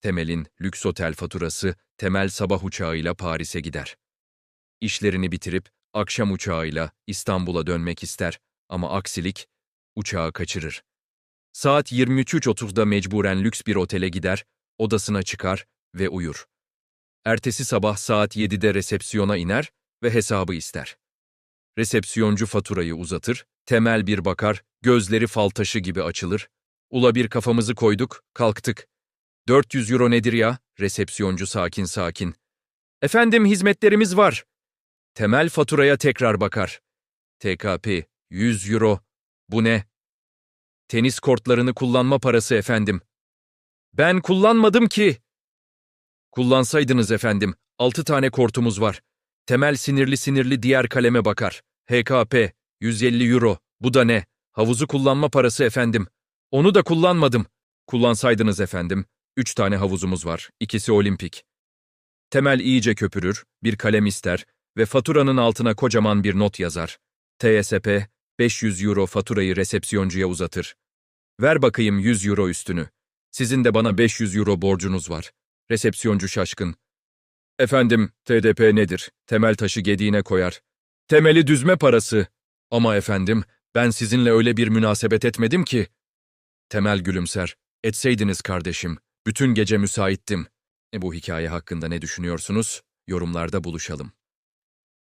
Temel'in lüks otel faturası Temel sabah uçağıyla Paris'e gider. İşlerini bitirip akşam uçağıyla İstanbul'a dönmek ister ama aksilik uçağı kaçırır. Saat 23.30'da mecburen lüks bir otele gider, odasına çıkar ve uyur. Ertesi sabah saat 7'de resepsiyona iner ve hesabı ister. Resepsiyoncu faturayı uzatır, temel bir bakar, gözleri fal taşı gibi açılır. Ula bir kafamızı koyduk, kalktık. 400 euro nedir ya? Resepsiyoncu sakin sakin. Efendim hizmetlerimiz var. Temel faturaya tekrar bakar. TKP 100 euro. Bu ne? Tenis kortlarını kullanma parası efendim. Ben kullanmadım ki. Kullansaydınız efendim. Altı tane kortumuz var. Temel sinirli sinirli diğer kaleme bakar. HKP 150 euro. Bu da ne? Havuzu kullanma parası efendim. Onu da kullanmadım. Kullansaydınız efendim. Üç tane havuzumuz var. İkisi olimpik. Temel iyice köpürür, bir kalem ister ve faturanın altına kocaman bir not yazar. TSP 500 euro faturayı resepsiyoncuya uzatır. Ver bakayım 100 euro üstünü. Sizin de bana 500 euro borcunuz var. Resepsiyoncu şaşkın. Efendim, TDP nedir? Temel taşı gediğine koyar. Temeli düzme parası. Ama efendim, ben sizinle öyle bir münasebet etmedim ki. Temel gülümser. Etseydiniz kardeşim. Bütün gece müsaittim. E bu hikaye hakkında ne düşünüyorsunuz? Yorumlarda buluşalım.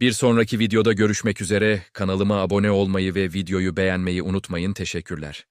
Bir sonraki videoda görüşmek üzere. Kanalıma abone olmayı ve videoyu beğenmeyi unutmayın. Teşekkürler.